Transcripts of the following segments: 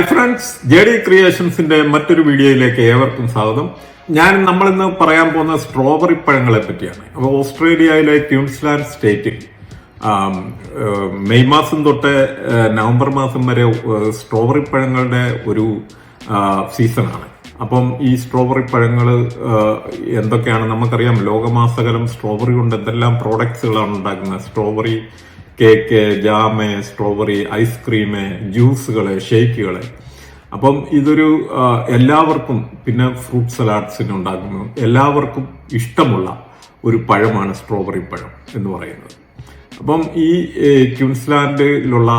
Hi friends J D ക്രിയേഷൻസിന്റെ മറ്റൊരു വീഡിയോയിലേക്ക് ഏവർക്കും സ്വാഗതം. ഞാൻ നമ്മൾ ഇന്ന് പറയാൻ പോകുന്ന സ്ട്രോബെറി പഴങ്ങളെ പറ്റിയാണ്. അപ്പോൾ ഓസ്ട്രേലിയയിലെ ക്യൂൻസ്ലാൻഡ് സ്റ്റേറ്റിൽ മെയ് മാസം തൊട്ട് നവംബർ മാസം വരെ സ്ട്രോബറി പഴങ്ങളുടെ ഒരു സീസണാണ്. അപ്പം ഈ സ്ട്രോബെറി പഴങ്ങൾ എന്തൊക്കെയാണ്? നമുക്കറിയാം ലോകമാസകലം സ്ട്രോബെറി കൊണ്ട് എന്തെല്ലാം പ്രോഡക്ട്സുകളാണ് ഉണ്ടാക്കുന്നത്. Strawberry cake jam strawberry ice cream ജ്യൂസുകൾ ഷേക്കുകൾ അപ്പം ഇതൊരു എല്ലാവർക്കും പിന്നെ ഫ്രൂട്ട് സലാഡ്സിന് ഉണ്ടാക്കുന്നു. എല്ലാവർക്കും ഇഷ്ടമുള്ള ഒരു പഴമാണ് സ്ട്രോബെറി പഴം എന്ന് പറയുന്നത്. അപ്പം ഈ ക്യൂൻസ്ലാൻഡിലുള്ള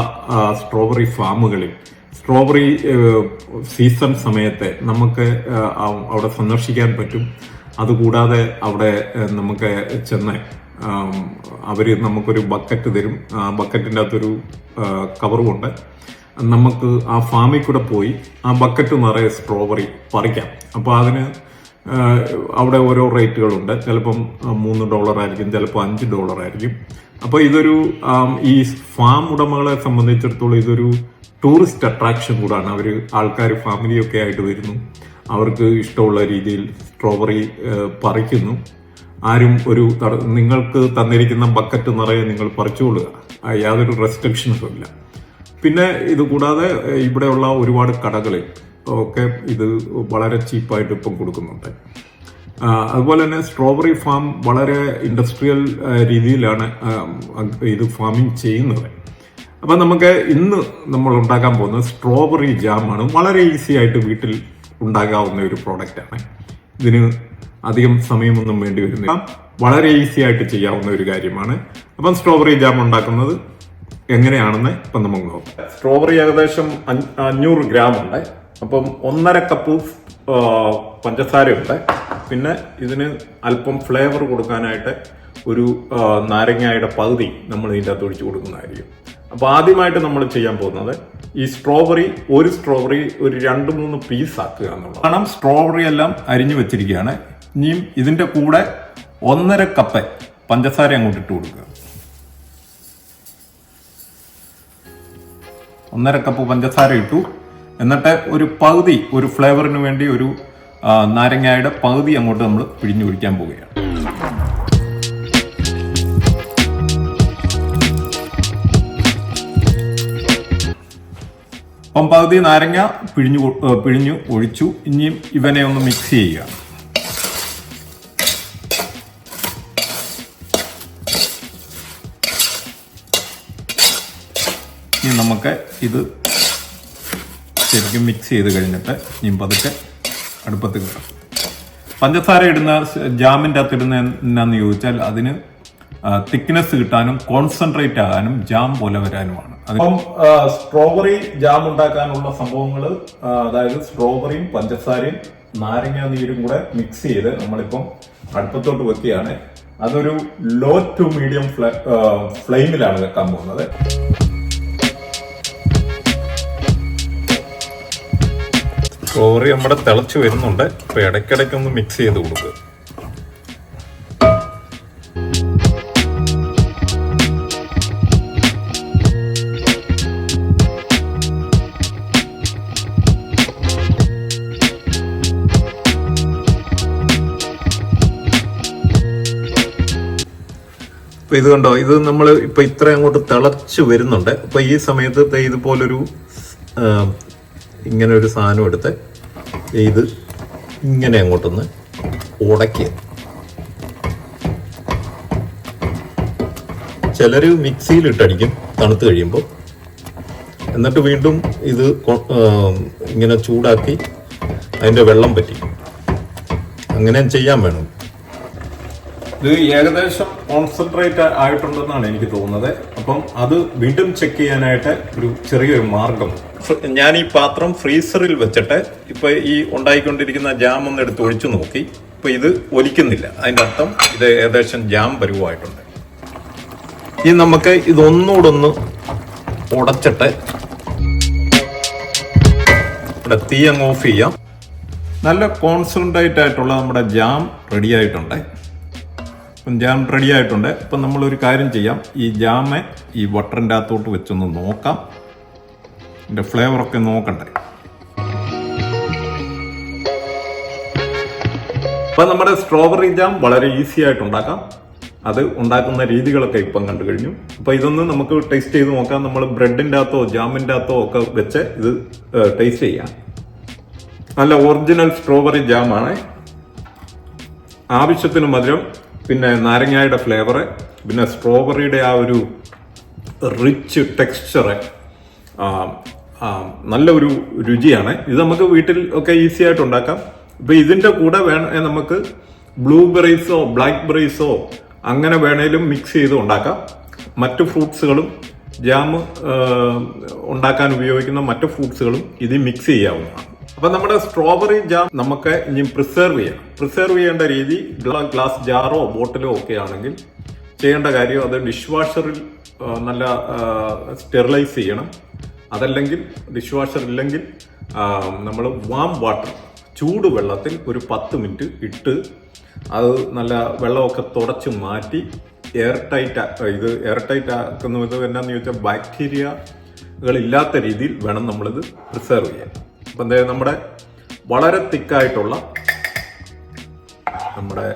സ്ട്രോബെറി ഫാമുകളിൽ സ്ട്രോബെറി സീസൺ സമയത്തെ നമുക്ക് അവിടെ സന്ദർശിക്കാൻ പറ്റും. അതുകൂടാതെ അവിടെ നമുക്ക് ചെന്ന് ആം, അവർ നമുക്കൊരു ബക്കറ്റ് തരും. ആ ബക്കറ്റിന്റെ അകത്തൊരു കവറും കവറുമുണ്ട്. നമുക്ക് ആ ഫാമിൽ കൂടെ പോയി ആ ബക്കറ്റ് നിറയെ സ്ട്രോബെറി പറിക്കാം. അപ്പോൾ അതിന് അവിടെ ഓരോ റേറ്റുകളുണ്ട്. ചിലപ്പം മൂന്ന് ഡോളർ ആയിരിക്കും ചിലപ്പോൾ അഞ്ച് ഡോളർ ആയിരിക്കും. അപ്പോൾ ഇതൊരു ഈ ഫാം ഉടമകളെ സംബന്ധിച്ചിടത്തോളം ഇതൊരു ടൂറിസ്റ്റ് അട്രാക്ഷൻ കൂടാണ്. അവർ ആൾക്കാർ ഫാമിലിയൊക്കെ ആയിട്ട് വരുന്നു. അവർക്ക് ഇഷ്ടമുള്ള രീതിയിൽ സ്ട്രോബെറി പറിക്കുന്നു. ആരും ഒരു നിങ്ങൾക്ക് തന്നിരിക്കുന്ന ബക്കറ്റ് നിറയെ നിങ്ങൾ പറിച്ചുകൊള്ളുക യാതൊരു റെസ്ട്രിക്ഷൻസും ഇല്ല. പിന്നെ ഇത് കൂടാതെ ഇവിടെയുള്ള ഒരുപാട് കടകളിൽ ഒക്കെ ഇത് വളരെ ചീപ്പായിട്ട് ഇപ്പം കൊടുക്കുന്നുണ്ട്. അതുപോലെ തന്നെ സ്ട്രോബെറി ഫാം വളരെ ഇൻഡസ്ട്രിയൽ രീതിയിലാണ് ഇത് ഫാമിംഗ് ചെയ്യുന്നത്. അപ്പം നമുക്ക് ഇന്ന് നമ്മൾ ഉണ്ടാക്കാൻ പോകുന്നത് സ്ട്രോബെറി ജാമാണ് വളരെ ഈസി ആയിട്ട് വീട്ടിൽ ഉണ്ടാകാവുന്ന ഒരു പ്രോഡക്റ്റാണ് ഇതിന് അധികം സമയമൊന്നും വേണ്ടി വരുന്നില്ല. വളരെ ഈസി ആയിട്ട് ചെയ്യാവുന്ന ഒരു കാര്യമാണ്. അപ്പം സ്ട്രോബെറി ജാം ഉണ്ടാക്കുന്നത് എങ്ങനെയാണെന്ന് ഇപ്പം നമുക്ക് നോക്കാം. സ്ട്രോബെറി ഏകദേശം അഞ്ഞ- അഞ്ഞൂറ് ഗ്രാം ഉണ്ട്. അപ്പം ഒന്നര കപ്പ് പഞ്ചസാര പഞ്ചസാരയുണ്ട് പിന്നെ ഇതിന് അല്പം ഫ്ലേവർ കൊടുക്കാനായിട്ട് ഒരു നാരങ്ങയുടെ പകുതി നമ്മൾ ഇതിന്റെ അകത്ത് ഒഴിച്ചു കൊടുക്കുന്നതായിരിക്കും. അപ്പോൾ ആദ്യമായിട്ട് നമ്മൾ ചെയ്യാൻ പോകുന്നത് ഈ സ്ട്രോബെറി ഒരു സ്ട്രോബെറി ഒരു രണ്ട് മൂന്ന് പീസ് ആക്കുക എന്നുള്ളത് കാരണം സ്ട്രോബെറി എല്ലാം അരിഞ്ഞു വെച്ചിരിക്കുകയാണ്. ഇനിയും ഇതിന്റെ കൂടെ ഒന്നര കപ്പ് പഞ്ചസാര അങ്ങോട്ട് ഇട്ട് കൊടുക്കുക. ഒന്നര കപ്പ് പഞ്ചസാര ഇട്ടു. എന്നിട്ട് ഒരു പകുതി ഒരു ഫ്ലേവറിന് വേണ്ടി ഒരു നാരങ്ങയുടെ പകുതി അങ്ങോട്ട് നമ്മൾ പിഴിഞ്ഞു ഒഴിക്കാൻ പോവുകയാണ്. അപ്പം പകുതി നാരങ്ങ പിഴിഞ്ഞു പിഴിഞ്ഞു ഒഴിച്ചു. ഇനിയും ഇവനെ ഒന്ന് മിക്സ് ചെയ്യുക. ഇനി നമുക്ക് ഇത് ശരിക്കും മിക്സ് ചെയ്ത് കഴിഞ്ഞിട്ട് ഇനി പതുക്കെ അടുപ്പത്ത് കിട്ടും പഞ്ചസാര ഇടുന്ന ജാമിന്റെ അകത്ത് ഇടുന്ന എന്നാന്ന് ചോദിച്ചാൽ അതിന് തിക്നെസ് കിട്ടാനും കോൺസെൻട്രേറ്റ് ആകാനും ജാം പോലെ വരാനുമാണ്. അപ്പം സ്ട്രോബെറി ജാം ഉണ്ടാക്കാനുള്ള സംഭവങ്ങൾ അതായത് സ്ട്രോബെറിയും പഞ്ചസാരയും നാരങ്ങ നീരും കൂടെ മിക്സ് ചെയ്ത് നമ്മളിപ്പം അടുപ്പത്തോട്ട് വെക്കുകയാണ്. അതൊരു ലോ ടു മീഡിയം ഫ്ലെയിമിലാണ് വെക്കാൻ പോകുന്നത്. സ്ട്രോബെറി നമ്മുടെ തിളച്ച് വരുന്നുണ്ട്. അപ്പൊ ഇടയ്ക്കിടയ്ക്ക് ഒന്ന് മിക്സ് ചെയ്ത് കൊടുക്കുക ഇപ്പൊ ഇത് കണ്ടോ? ഇത് നമ്മൾ ഇപ്പൊ ഇത്ര അങ്ങോട്ട് തിളച്ച് വരുന്നുണ്ട്. അപ്പൊ ഈ സമയത്ത് ഇതുപോലൊരു ഇങ്ങനെ ഒരു സാധനം എടുത്ത് ഇത് ഇങ്ങനെ അങ്ങോട്ടൊന്ന് ഉടക്കി. ചിലർ മിക്സിയിലിട്ടടിക്കും തണുത്ത് കഴിയുമ്പോൾ. എന്നിട്ട് വീണ്ടും ഇത് ഇങ്ങനെ ചൂടാക്കി അതിന്റെ വെള്ളം പറ്റി. അങ്ങനെ ചെയ്യാൻ വേണം. ഇത് ഏകദേശം കോൺസെൻട്രേറ്റ് ആയിട്ടുണ്ടെന്നാണ് എനിക്ക് തോന്നുന്നത്. അപ്പം അത് വീണ്ടും ചെക്ക് ചെയ്യാനായിട്ട് ഒരു ചെറിയൊരു മാർഗം. ഞാൻ ഈ പാത്രം ഫ്രീസറിൽ വെച്ചിട്ട് ഇപ്പൊ ഈ ഉണ്ടായിക്കൊണ്ടിരിക്കുന്ന ജാം ഒന്ന് എടുത്ത് ഒഴിച്ചു നോക്കി. ഇപ്പൊ ഇത് ഒലിക്കുന്നില്ല. അതിന്റെ അർത്ഥം ഇത് ഏകദേശം ജാം പരുവമായിട്ടുണ്ട് ഇനി നമുക്ക് ഇതൊന്നുകൂടെ ഒന്ന് ഉടച്ചിട്ട് ഇവിടെ തീ അങ്ങ് ഓഫ് ചെയ്യാം. നല്ല കോൺസെൻട്രേറ്റ് ആയിട്ടുള്ള നമ്മുടെ ജാം റെഡി ആയിട്ടുണ്ട് ജാം റെഡി ആയിട്ടുണ്ട് അപ്പം നമ്മളൊരു കാര്യം ചെയ്യാം. ഈ ജാമ് ഈ വട്ടറിന്റെ അകത്തോട്ട് വെച്ചൊന്ന് നോക്കാം. ഇതിന്റെ ഫ്ലേവറൊക്കെ നോക്കണ്ടേ അപ്പം നമ്മുടെ സ്ട്രോബെറി ജാം വളരെ ഈസി ആയിട്ട് ഉണ്ടാക്കാം. അത് ഉണ്ടാക്കുന്ന രീതികളൊക്കെ ഇപ്പം കണ്ടു കഴിഞ്ഞു. അപ്പോൾ ഇതൊന്ന് നമുക്ക് ടേസ്റ്റ് ചെയ്ത് നോക്കാം. നമ്മൾ ബ്രെഡിന്റെ അകത്തോ ജാമിന്റെ അകത്തോ ഒക്കെ വെച്ച് ഇത് ടേസ്റ്റ് ചെയ്യാം. നല്ല ഒറിജിനൽ സ്ട്രോബെറി ജാമാണ്. ആവശ്യത്തിന് മധുരം പിന്നെ നാരങ്ങായുടെ ഫ്ലേവറ് പിന്നെ സ്ട്രോബെറിയുടെ ആ ഒരു റിച്ച് ടെക്സ്ചറ് നല്ല ഒരു രുചിയാണ്. ഇത് നമുക്ക് വീട്ടിൽ ഒക്കെ ഈസി ആയിട്ട് ഉണ്ടാക്കാം. ഇപ്പൊ ഇതിന്റെ കൂടെ വേണേ നമുക്ക് ബ്ലൂബെറീസോ ബ്ലാക്ക് ബെറീസോ അങ്ങനെ വേണേലും മിക്സ് ചെയ്ത് ഉണ്ടാക്കാം. മറ്റു ഫ്രൂട്ട്സുകളും ജാം ഉണ്ടാക്കാൻ ഉപയോഗിക്കുന്ന മറ്റു ഫ്രൂട്ട്സുകളും ഇത് മിക്സ് ചെയ്യാവുന്നതാണ്. അപ്പൊ നമ്മുടെ സ്ട്രോബെറി ജാം നമുക്ക് ഇനി പ്രിസർവ് ചെയ്യാം. പ്രിസർവ് ചെയ്യേണ്ട രീതി ഗ്ലാസ് ജാറോ ബോട്ടിലോ ഒക്കെ ആണെങ്കിൽ ചെയ്യേണ്ട കാര്യം അത് ഡിഷ് വാഷറിൽ നല്ല സ്റ്റെറിലൈസ് ചെയ്യണം. അതല്ലെങ്കിൽ ഡിഷ് വാഷർ ഇല്ലെങ്കിൽ നമ്മൾ വാം വാട്ടർ ചൂട് വെള്ളത്തിൽ ഒരു പത്ത് മിനിറ്റ് ഇട്ട് അത് നല്ല വെള്ളമൊക്കെ തുടച്ച് മാറ്റി എയർ ടൈറ്റ് ഇത് എയർ ടൈറ്റ് ആക്കുന്നത് എന്നാന്ന് ചോദിച്ചാൽ ബാക്ടീരിയകളില്ലാത്ത രീതിയിൽ വേണം നമ്മളിത് പ്രിസർവ് ചെയ്യാൻ. അപ്പം എന്താ നമ്മുടെ വളരെ തിക്കായിട്ടുള്ള നമ്മുടെ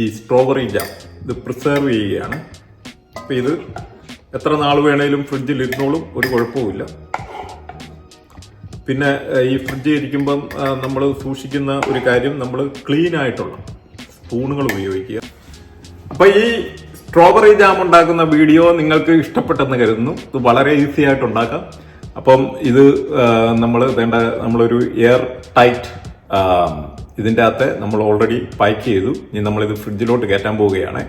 ഈ സ്ട്രോബെറി ജാം ഇത് പ്രിസർവ് ചെയ്യുകയാണ്. അപ്പം ഇത് എത്ര നാൾ വേണേലും ഫ്രിഡ്ജിൽ ഇരുന്നോളും ഒരു കുഴപ്പവുമില്ല. പിന്നെ ഈ ഫ്രിഡ്ജ് ഇരിക്കുമ്പം നമ്മൾ സൂക്ഷിക്കുന്ന ഒരു കാര്യം നമ്മൾ ക്ലീൻ ആയിട്ടുള്ള സ്പൂണുകൾ ഉപയോഗിക്കുക. അപ്പോൾ ഈ സ്ട്രോബെറി ജാം ഉണ്ടാക്കുന്ന വീഡിയോ നിങ്ങൾക്ക് ഇഷ്ടപ്പെട്ടെന്ന് കരുതുന്നു. ഇത് വളരെ ഈസി ആയിട്ട് ഉണ്ടാക്കാം. അപ്പം ഇത് നമ്മൾ വേണ്ട നമ്മളൊരു എയർ ടൈറ്റ് ഇതിന്റെ അകത്ത് നമ്മൾ ഓൾറെഡി പാക്ക് ചെയ്തു. ഇനി നമ്മളിത് ഫ്രിഡ്ജിലോട്ട് കയറ്റാൻ പോവുകയാണ്.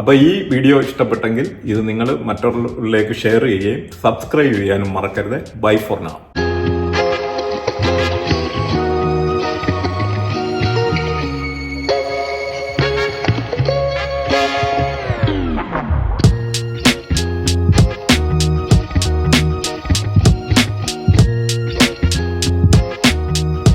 അപ്പോൾ ഈ വീഡിയോ ഇഷ്ടപ്പെട്ടെങ്കിൽ ഇത് നിങ്ങൾ മറ്റുള്ളവരിലേക്ക് ഷെയർ ചെയ്യുകയും സബ്സ്ക്രൈബ് ചെയ്യാനും മറക്കരുത്. ബൈ ഫോർ നാം